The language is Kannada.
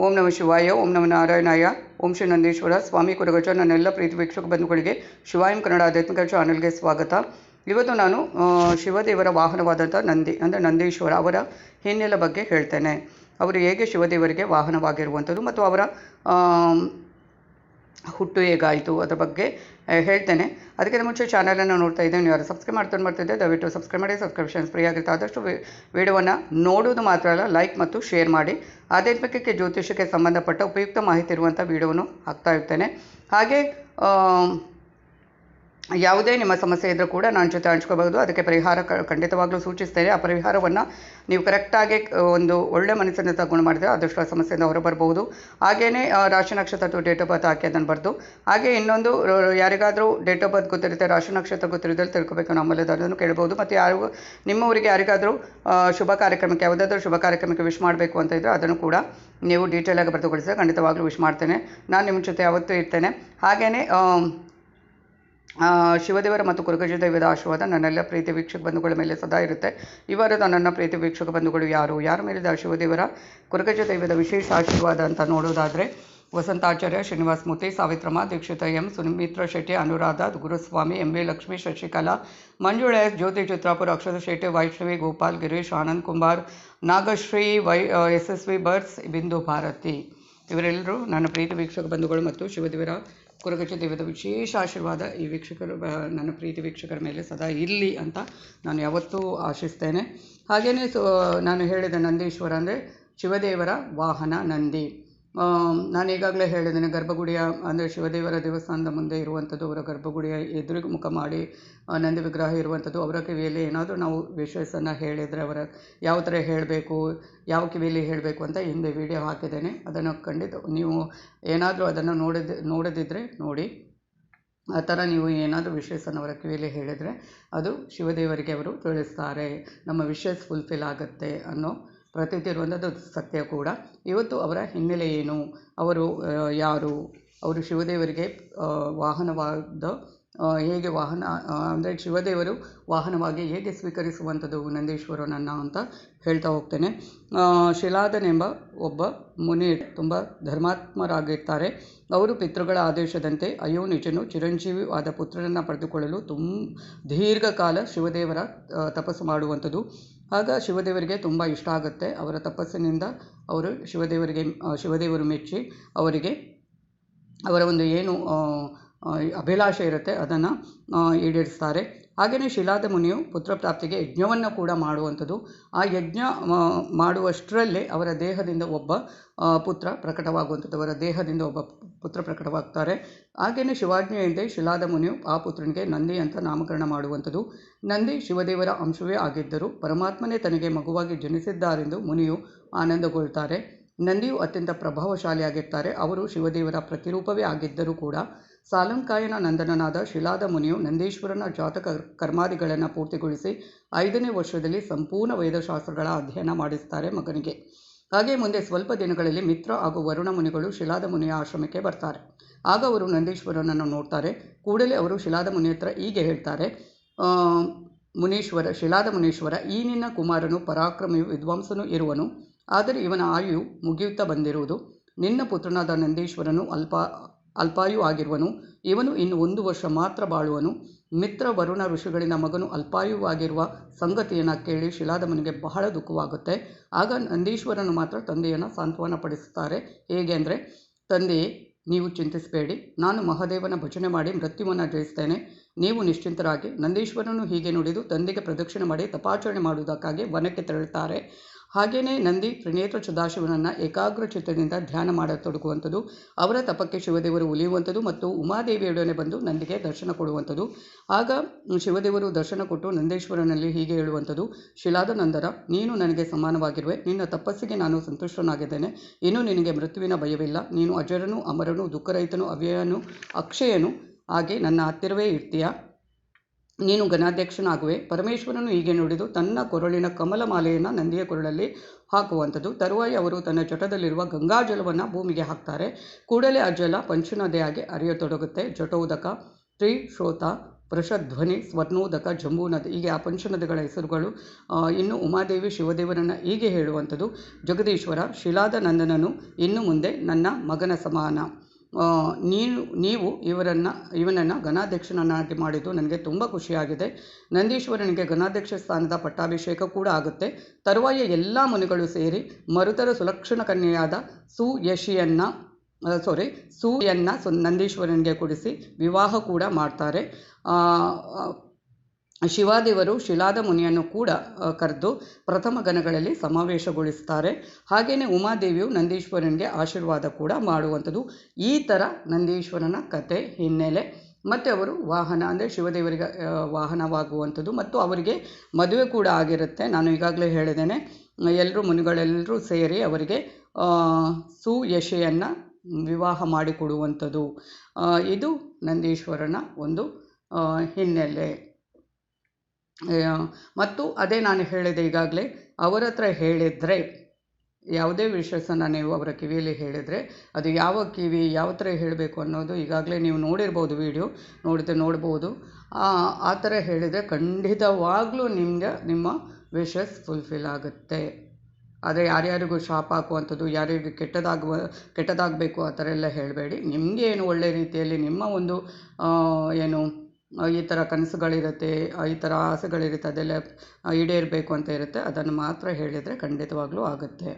ಓಂ ನಮ ಶಿವಾಯ, ಓಂ ನಮ ನಾರಾಯಣಾಯ, ಓಂ ಶ್ರೀ ನಂದೀಶ್ವರ, ಸ್ವಾಮಿ ಕುರಗಜ ನನ್ನೆಲ್ಲ ಪ್ರೀತಿ ವೀಕ್ಷಕ ಬಂಧುಗಳಿಗೆ ಶಿವಾಯಂ ಕನ್ನಡ ಆಧ್ಯಾತ್ಮಿಕ ಚಾನಲ್ಗೆ ಸ್ವಾಗತ. ಇವತ್ತು ನಾನು ಶಿವದೇವರ ವಾಹನವಾದಂಥ ನಂದಿ, ಅಂದರೆ ನಂದೀಶ್ವರ ಅವರ ಹಿನ್ನೆಲೆ ಬಗ್ಗೆ ಹೇಳ್ತೇನೆ. ಅವರು ಹೇಗೆ ಶಿವದೇವರಿಗೆ ವಾಹನವಾಗಿರುವಂಥದ್ದು ಮತ್ತು ಅವರ ಹುಟ್ಟು ಹೇಗಾಯಿತು, ಅದರ ಬಗ್ಗೆ ಹೇಳ್ತೇನೆ. ಅದಕ್ಕಿಂತ ಮುಂಚೆ ಚಾನಲನ್ನು ನೋಡ್ತಾ ಇದ್ದೇನೆ ಯಾರು ಸಬ್ಸ್ಕ್ರೈಬ್ ಮಾಡ್ಕೊಂಡು ಮಾಡ್ತಿದ್ದೆ ದಯವಿಟ್ಟು ಸಬ್ಸ್ಕ್ರೈಬ್ ಮಾಡಿ ಸಬ್ಸ್ಕ್ರಿಪ್ಷನ್ಸ್ ಫ್ರೀ ಆಗಿರುತ್ತೆ. ಆದಷ್ಟು ವಿಡಿಯೋವನ್ನು ನೋಡೋದು ಮಾತ್ರ ಅಲ್ಲ ಲೈಕ್ ಮತ್ತು ಶೇರ್ ಮಾಡಿ. ಆಧ್ಯಾತ್ಮಿಕಕ್ಕೆ ಜ್ಯೋತಿಷಕ್ಕೆ ಸಂಬಂಧಪಟ್ಟ ಉಪಯುಕ್ತ ಮಾಹಿತಿ ಇರುವಂಥ ವಿಡಿಯೋವನ್ನು ಹಾಕ್ತಾ ಇರ್ತೇನೆ. ಹಾಗೆ ಯಾವುದೇ ನಿಮ್ಮ ಸಮಸ್ಯೆ ಇದ್ದರೂ ಕೂಡ ನನ್ನ ಜೊತೆ ಹಂಚ್ಕೋಬಹುದು. ಅದಕ್ಕೆ ಪರಿಹಾರ ಖಂಡಿತವಾಗ್ಲೂ ಸೂಚಿಸ್ತೇನೆ. ಆ ಪರಿಹಾರವನ್ನು ನೀವು ಕರೆಕ್ಟಾಗಿ ಒಂದು ಒಳ್ಳೆ ಮನಸ್ಸನ್ನು ತಗೊಂಡು ಮಾಡಿದ್ರೆ ಆದಷ್ಟು ಆ ಸಮಸ್ಯೆಯಿಂದ ಹೊರಬರಬಹುದು. ಹಾಗೆಯೇ ರಾಶಿ ನಕ್ಷತ್ರ ಅಥವಾ ಡೇಟ್ ಆಫ್ ಬರ್ತ್ ಹಾಕಿ ಅದನ್ನು ಬರೆದು, ಹಾಗೆ ಇನ್ನೊಂದು ಯಾರಿಗಾದರೂ ಡೇಟ್ ಆಫ್ ಬರ್ತ್ ಗೊತ್ತಿರುತ್ತೆ, ರಾಶಿ ನಕ್ಷತ್ರ ಗೊತ್ತಿರೋದ್ರಲ್ಲಿ ತಿಳ್ಕೊಬೇಕು ನಮ್ಮಲ್ಲಿ ಅದನ್ನು ಕೇಳ್ಬೋದು ಮತ್ತು ಯಾರಿಗೂ ನಿಮ್ಮವರಿಗೆ ಯಾರಿಗಾದರೂ ಶುಭ ಕಾರ್ಯಕ್ರಮಕ್ಕೆ, ಯಾವುದಾದ್ರೂ ಶುಭ ಕಾರ್ಯಕ್ರಮಕ್ಕೆ ವಿಶ್ ಮಾಡಬೇಕು ಅಂತ ಇದ್ದರೆ ಅದನ್ನು ಕೂಡ ನೀವು ಡೀಟೇಲಾಗಿ ಬರೆದುಗೊಳಿಸಿದ್ರೆ ಖಂಡಿತವಾಗ್ಲೂ ವಿಶ್ ಮಾಡ್ತೇನೆ. ನಾನು ನಿಮ್ಮ ಜೊತೆ ಯಾವತ್ತೂ ಇರ್ತೇನೆ. ಹಾಗೆಯೇ ಶಿವದೇವರ ಮತ್ತು ಕುರುಗಜ ದೈವದ ಆಶೀರ್ವಾದ ನನ್ನೆಲ್ಲ ಪ್ರೀತಿ ವೀಕ್ಷಕ ಬಂಧುಗಳ ಮೇಲೆ ಸದಾ ಇರುತ್ತೆ. ಇವರದ ನನ್ನ ಪ್ರೀತಿ ವೀಕ್ಷಕ ಬಂಧುಗಳು ಯಾರು? ಯಾರ ಮೇಲಿದೆ ಶಿವದೇವರ? ಕುರುಗಜ ದೈವದ ವಿಶೇಷ ಆಶೀರ್ವಾದ ಅಂತ ನೋಡೋದಾದರೆ Vasantacharya Srinivasa Murthy, Savitramma, Dikshita M, Sunimitra Shetty, Anuradha, Guruswamy, M V Lakshmi, Shashikala, Manjula S, Jyothi Chitrapura Akshara Shetty, Vaishnavi, Gopal, Girish, Anand Kumar Nagashree, Y S S, V birds Bindu Bharathi. ಇವರೆಲ್ಲರೂ ನನ್ನ ಪ್ರೀತಿ ವೀಕ್ಷಕ ಬಂಧುಗಳು ಮತ್ತು ಶಿವದೇವರ ಕುರುಗಚ್ಚ ದೇವದ ವಿಶೇಷ ಆಶೀರ್ವಾದ ಈ ವೀಕ್ಷಕರು ನನ್ನ ಪ್ರೀತಿ ವೀಕ್ಷಕರ ಮೇಲೆ ಸದಾ ಇರಲಿ ಅಂತ ನಾನು ಯಾವತ್ತೂ ಆಶಿಸ್ತೇನೆ. ಹಾಗೆಯೇ ಸೊ, ನಾನು ಹೇಳಿದ ನಂದೀಶ್ವರ ಅಂದರೆ ಶಿವದೇವರ ವಾಹನ ನಂದಿ. ನಾನು ಈಗಾಗಲೇ ಹೇಳಿದ್ದೇನೆ, ಗರ್ಭಗುಡಿಯ ಅಂದರೆ ಶಿವದೇವರ ದೇವಸ್ಥಾನದ ಮುಂದೆ ಇರುವಂಥದ್ದು ಅವರ ಗರ್ಭಗುಡಿಯ ಎದುರಿಗೆ ಮುಖ ಮಾಡಿ ನಂದಿ ವಿಗ್ರಹ ಇರುವಂಥದ್ದು ಅವರ ಕಿವಿಯಲ್ಲಿ ಏನಾದರೂ ನಾವು ವಿಷಯಸನ್ನು ಹೇಳಿದರೆ ಅವರ ಯಾವ ಥರ ಹೇಳಬೇಕು, ಯಾವ ಕಿವಿಯಲ್ಲಿ ಹೇಳಬೇಕು ಅಂತ ಹಿಂದೆ ವಿಡಿಯೋ ಹಾಕಿದ್ದೇನೆ. ಅದನ್ನು ಖಂಡಿತ ನೀವು ಏನಾದರೂ ಅದನ್ನು ನೋಡಿದ ನೋಡದಿದ್ದರೆ ನೋಡಿ. ಆ ಥರ ನೀವು ಏನಾದರೂ ವಿಷಯಸನ್ನು ಅವರ ಕಿವಿಯಲ್ಲಿ ಹೇಳಿದರೆ ಅದು ಶಿವದೇವರಿಗೆ ಅವರು ತಿಳಿಸ್ತಾರೆ, ನಮ್ಮ ವಿಶಸ್ ಫುಲ್ಫಿಲ್ ಆಗುತ್ತೆ ಅನ್ನೋ ಇರುವಂಥದ್ದು ಸತ್ಯ ಕೂಡ. ಇವತ್ತು ಅವರ ಹಿನ್ನೆಲೆ ಏನು? ಅವರು ಯಾರು? ಅವರು ಶಿವದೇವರಿಗೆ ವಾಹನವಾದ ಹೇಗೆ ವಾಹನ ಅಂದರೆ ಶಿವದೇವರು ವಾಹನವಾಗಿ ಹೇಗೆ ಸ್ವೀಕರಿಸುವಂಥದ್ದು ನಂದೀಶ್ವರನನ್ನ ಅಂತ ಹೇಳ್ತಾ ಹೋಗ್ತೇನೆ. ಶಿಲಾದನೆಂಬ ಒಬ್ಬ ಮುನಿ ತುಂಬ ಧರ್ಮಾತ್ಮರಾಗಿರ್ತಾರೆ. ಅವರು ಪಿತೃಗಳ ಆದೇಶದಂತೆ ಅಯೋನಿಜನು ಚಿರಂಜೀವಿ ಆದ ಪುತ್ರನನ್ನು ಪಡೆದುಕೊಳ್ಳಲು ತುಂಬ ದೀರ್ಘಕಾಲ ಶಿವದೇವರ ತಪಸ್ಸು ಮಾಡುವಂಥದ್ದು ಆಗ ಶಿವದೇವರಿಗೆ ತುಂಬ ಇಷ್ಟ ಆಗುತ್ತೆ. ಅವರ ತಪಸ್ಸಿನಿಂದ ಅವರು ಶಿವದೇವರಿಗೆ ಶಿವದೇವರು ಮೆಚ್ಚಿ ಅವರಿಗೆ ಅವರ ಒಂದು ಏನು ಅಭಿಲಾಷೆ ಇರುತ್ತೆ, ಅದನ್ನು ಈಡೇರಿಸ್ತಾರೆ. ಹಾಗೆಯೇ ಶಿಲಾದ ಮುನಿಯು ಪುತ್ರ ಪ್ರಾಪ್ತಿಗೆ ಯಜ್ಞವನ್ನು ಕೂಡ ಮಾಡುವಂಥದ್ದು. ಆ ಯಜ್ಞ ಮಾಡುವಷ್ಟರಲ್ಲಿ ಅವರ ದೇಹದಿಂದ ಒಬ್ಬ ಪುತ್ರ ಪ್ರಕಟವಾಗುವಂಥದ್ದು. ಅವರ ದೇಹದಿಂದ ಒಬ್ಬ ಪುತ್ರ ಪ್ರಕಟವಾಗ್ತಾರೆ. ಹಾಗೆಯೇ ಶಿವಾಜ್ಞೆಯಂತೆ ಶಿಲಾದ ಮುನಿಯು ಆ ಪುತ್ರನಿಗೆ ನಂದಿ ಅಂತ ನಾಮಕರಣ ಮಾಡುವಂಥದ್ದು. ನಂದಿ ಶಿವದೇವರ ಅಂಶವೇ ಆಗಿದ್ದರು ಪರಮಾತ್ಮನೇ ತನಗೆ ಮಗುವಾಗಿ ಜನಿಸಿದ್ದಾರೆಂದು ಮುನಿಯು ಆನಂದಗೊಳ್ತಾರೆ. ನಂದಿಯು ಅತ್ಯಂತ ಪ್ರಭಾವಶಾಲಿಯಾಗಿರ್ತಾರೆ. ಅವರು ಶಿವದೇವರ ಪ್ರತಿರೂಪವೇ ಆಗಿದ್ದರೂ ಕೂಡ ಸಾಲಂಕಾಯನ ನಂದನನಾದ ಶಿಲಾದ ಮುನಿಯು ನಂದೀಶ್ವರನ ಜಾತಕ ಕರ್ಮಾದಿಗಳನ್ನು ಪೂರ್ತಿಗೊಳಿಸಿ ಐದನೇ ವರ್ಷದಲ್ಲಿ ಸಂಪೂರ್ಣ ವೇದಶಾಸ್ತ್ರಗಳ ಅಧ್ಯಯನ ಮಾಡಿಸ್ತಾರೆ ಮಗನಿಗೆ. ಹಾಗೆ ಮುಂದೆ ಸ್ವಲ್ಪ ದಿನಗಳಲ್ಲಿ ಮಿತ್ರ ಹಾಗೂ ವರುಣ ಮುನಿಗಳು ಶಿಲಾದ ಮುನಿಯ ಆಶ್ರಮಕ್ಕೆ ಬರ್ತಾರೆ. ಆಗ ಅವರು ನಂದೀಶ್ವರನನ್ನು ನೋಡ್ತಾರೆ. ಕೂಡಲೇ ಅವರು ಶಿಲಾದ ಮುನಿ ಹತ್ರ ಹೀಗೆ ಹೇಳ್ತಾರೆ ಮುನೀಶ್ವರ, ಶಿಲಾದ ಮುನೀಶ್ವರ, ಈ ನಿನ್ನ ಕುಮಾರನು ಪರಾಕ್ರಮಿಯು ವಿದ್ವಾಂಸನೂ ಇರುವನು. ಆದರೆ ಇವನ ಆಯು ಮುಗಿಯುತ್ತಾ ಬಂದಿರುವುದು. ನಿನ್ನ ಪುತ್ರನಾದ ನಂದೀಶ್ವರನು ಅಲ್ಪ ಅಲ್ಪಾಯು ಆಗಿರುವನು. ಇವನು ಇನ್ನು ಒಂದು ವರ್ಷ ಮಾತ್ರ ಬಾಳುವನು. ಮಿತ್ರ ವರುಣ ಋಷಿಗಳಿನ ಮಗನು ಅಲ್ಪಾಯುವಾಗಿರುವ ಸಂಗತಿಯನ್ನು ಕೇಳಿ ಶಿಲಾದ ಮುನಿಗೆ ಬಹಳ ದುಃಖವಾಗುತ್ತೆ. ಆಗ ನಂದೀಶ್ವರನು ಮಾತ್ರ ತಂದೆಯನ್ನು ಸಾಂತ್ವನ ಪಡಿಸುತ್ತಾರೆ ಹೇಗೆ ಅಂದರೆ ತಂದೆಯೇ ನೀವು ಚಿಂತಿಸಬೇಡಿ. ನಾನು ಮಹಾದೇವನ ಭಜನೆ ಮಾಡಿ ಮೃತ್ಯುವನ್ನು ಜಯಿಸ್ತೇನೆ. ನೀವು ನಿಶ್ಚಿಂತರಾಗಿ ನಂದೀಶ್ವರನು ಹೀಗೆ ನುಡಿದು ತಂದೆಗೆ ಪ್ರದಕ್ಷಿಣೆ ಮಾಡಿ ತಪಾಚರಣೆ ಮಾಡುವುದಕ್ಕಾಗಿ ವನಕ್ಕೆ ತೆರಳುತ್ತಾರೆ. ಹಾಗೆಯೇ ನಂದಿ ತ್ರಿನೇತ್ರ ಸದಾಶಿವನನ್ನು ಏಕಾಗ್ರ ಚಿತ್ತದಿಂದ ಧ್ಯಾನ ಮಾಡತೊಡಗುವಂಥದ್ದು ಅವರ ತಪಕ್ಕೆ ಶಿವದೇವರು ಉಲಿಯುವಂಥದ್ದು ಮತ್ತು ಉಮಾದೇವಿಯೊಡನೆ ಬಂದು ನಂದಿಗೆ ದರ್ಶನ ಕೊಡುವಂಥದ್ದು ಆಗ ಶಿವದೇವರು ದರ್ಶನ ಕೊಟ್ಟು ನಂದೇಶ್ವರನಲ್ಲಿ ಹೀಗೆ ಹೇಳುವಂಥದ್ದು ಶಿಲಾದ ನಂದರ ನೀನು ನನಗೆ ಸಮಾನವಾಗಿರುವೆ, ನಿನ್ನ ತಪಸ್ಸಿಗೆ ನಾನು ಸಂತುಷ್ಟನಾಗಿದ್ದೇನೆ, ಇನ್ನು ನಿನಗೆ ಮೃತ್ಯುವಿನ ಭಯವಿಲ್ಲ, ನೀನು ಅಜರನು, ಅಮರನು, ದುಃಖರಹಿತನು, ಅವ್ಯಯನು, ಅಕ್ಷಯನು, ಹಾಗೆ ನನ್ನ ಹತ್ತಿರವೇ ಇರ್ತೀಯ? ನೀನು ಗಣಾಧ್ಯಕ್ಷನಾಗುವೆ ಪರಮೇಶ್ವರನು ಹೀಗೆ ನುಡಿದು, ತನ್ನ ಕೊರಳಿನ ಕಮಲ ಮಾಲೆಯನ್ನು ನಂದಿಯ ಕೊರಳಲ್ಲಿ ಹಾಕುವಂಥದ್ದು. ತರುವಾಯಿ ಅವರು ತನ್ನ ಜಟದಲ್ಲಿರುವ ಗಂಗಾಜಲವನ್ನು ಭೂಮಿಗೆ ಹಾಕ್ತಾರೆ. ಕೂಡಲೇ ಆ ಜಲ ಪಂಚನದಿಯಾಗಿ ಅರಿಯತೊಡಗುತ್ತೆ ಜಟೋದಕ ತ್ರಿಶ್ರೋತ ವೃಷಧ್ವನಿ ಸ್ವರ್ಣೋದಕ ಜಂಬೂ ನದಿ ಹೀಗೆ ಆ ಪಂಚನದಿಗಳ ಹೆಸರುಗಳು ಇನ್ನು ಉಮಾದೇವಿ ಶಿವದೇವರನ್ನು ಹೀಗೆ ಹೇಳುವಂಥದ್ದು. ಜಗದೀಶ್ವರ, ಶಿಲಾದ ನಂದನನು ಇನ್ನು ಮುಂದೆ ನನ್ನ ಮಗನ ಸಮಾನ. ನೀನು, ನೀವು ಇವರನ್ನು, ಇವನನ್ನು ಗಣಾಧ್ಯಕ್ಷನನ್ನಾಗಿ ಮಾಡಿದ್ದು ನನಗೆ ತುಂಬ ಖುಷಿಯಾಗಿದೆ. ನಂದೀಶ್ವರನಿಗೆ ಗಣಾಧ್ಯಕ್ಷ ಸ್ಥಾನದ ಪಟ್ಟಾಭಿಷೇಕ ಕೂಡ ಆಗುತ್ತೆ. ತರುವಾಯ ಎಲ್ಲ ಮುನಿಗಳು ಸೇರಿ ಮರುತರ ಸುಲಕ್ಷಣ ಕನ್ಯೆಯಾದ ಸುಯಶಿಯನ್ನು ಸಾರಿ ಸೂಯನ್ನು ಸು ನಂದೀಶ್ವರನಿಗೆ ಕೊಡಿಸಿ ವಿವಾಹ ಕೂಡ ಮಾಡ್ತಾರೆ. ಶಿವಾದೇವರು ಶಿಲಾದ ಮುನಿಯನ್ನು ಕೂಡ ಕರೆದು ಪ್ರಥಮ ಗಣಗಳಲ್ಲಿ ಸಮಾವೇಶಗೊಳಿಸ್ತಾರೆ. ಹಾಗೆಯೇ ಉಮಾದೇವಿಯು ನಂದೀಶ್ವರನಿಗೆ ಆಶೀರ್ವಾದ ಕೂಡ ಮಾಡುವಂಥದ್ದು. ಈ ಥರ ನಂದೀಶ್ವರನ ಕತೆ ಹಿನ್ನೆಲೆ. ಮತ್ತು ಅವರು ವಾಹನ, ಅಂದರೆ ಶಿವದೇವರಿಗೆ ವಾಹನವಾಗುವಂಥದ್ದು. ಮತ್ತು ಅವರಿಗೆ ಮದುವೆ ಕೂಡ ಆಗಿರುತ್ತೆ. ನಾನು ಈಗಾಗಲೇ ಹೇಳಿದ್ದೇನೆ. ಎಲ್ಲರೂ ಮುನಿಗಳೆಲ್ಲರೂ ಸೇರಿ ಅವರಿಗೆ ಸುಯಶೆಯನ್ನು ವಿವಾಹ ಮಾಡಿಕೊಡುವಂಥದ್ದು. ಇದು ನಂದೀಶ್ವರನ ಒಂದು ಹಿನ್ನೆಲೆ. ಮತ್ತು ಅದೇ ನಾನು ಹೇಳಿದೆ ಈಗಾಗಲೇ, ಅವರ ಹತ್ರ ಹೇಳಿದರೆ, ಯಾವುದೇ ವಿಷಯಸನ್ನು ನೀವು ಅವರ ಕಿವಿಯಲ್ಲಿ ಹೇಳಿದರೆ, ಅದು ಯಾವ ಕಿವಿ, ಯಾವ ಥರ ಹೇಳಬೇಕು ಅನ್ನೋದು ಈಗಾಗಲೇ ನೀವು ನೋಡಿರ್ಬೋದು ವಿಡಿಯೋ, ನೋಡಿದ್ರೆ ನೋಡ್ಬೋದು. ಆ ಥರ ಹೇಳಿದರೆ ಖಂಡಿತವಾಗ್ಲೂ ನಿಮಗೆ, ನಿಮ್ಮ ವಿಶಸ್ ಫುಲ್ಫಿಲ್ ಆಗುತ್ತೆ. ಆದರೆ ಯಾರ್ಯಾರಿಗೂ ಶಾಪ ಹಾಕುವಂಥದ್ದು ಯಾರ್ಯಾರಿಗೆ ಕೆಟ್ಟದಾಗುವ, ಕೆಟ್ಟದಾಗಬೇಕು ಆ ಥರ ಎಲ್ಲ ಹೇಳಬೇಡಿ. ನಿಮಗೆ ಏನು ಒಳ್ಳೆ ರೀತಿಯಲ್ಲಿ ನಿಮ್ಮ ಒಂದು ಏನು ಈ ಥರ ಕನಸುಗಳಿರುತ್ತೆ ಈ ಥರ ಆಸೆಗಳಿರುತ್ತೆ, ಅದೆಲ್ಲ ಈಡೇರಬೇಕು ಅಂತ ಇರುತ್ತೆ, ಅದನ್ನು ಮಾತ್ರ ಹೇಳಿದರೆ ಖಂಡಿತವಾಗ್ಲೂ ಆಗುತ್ತೆ.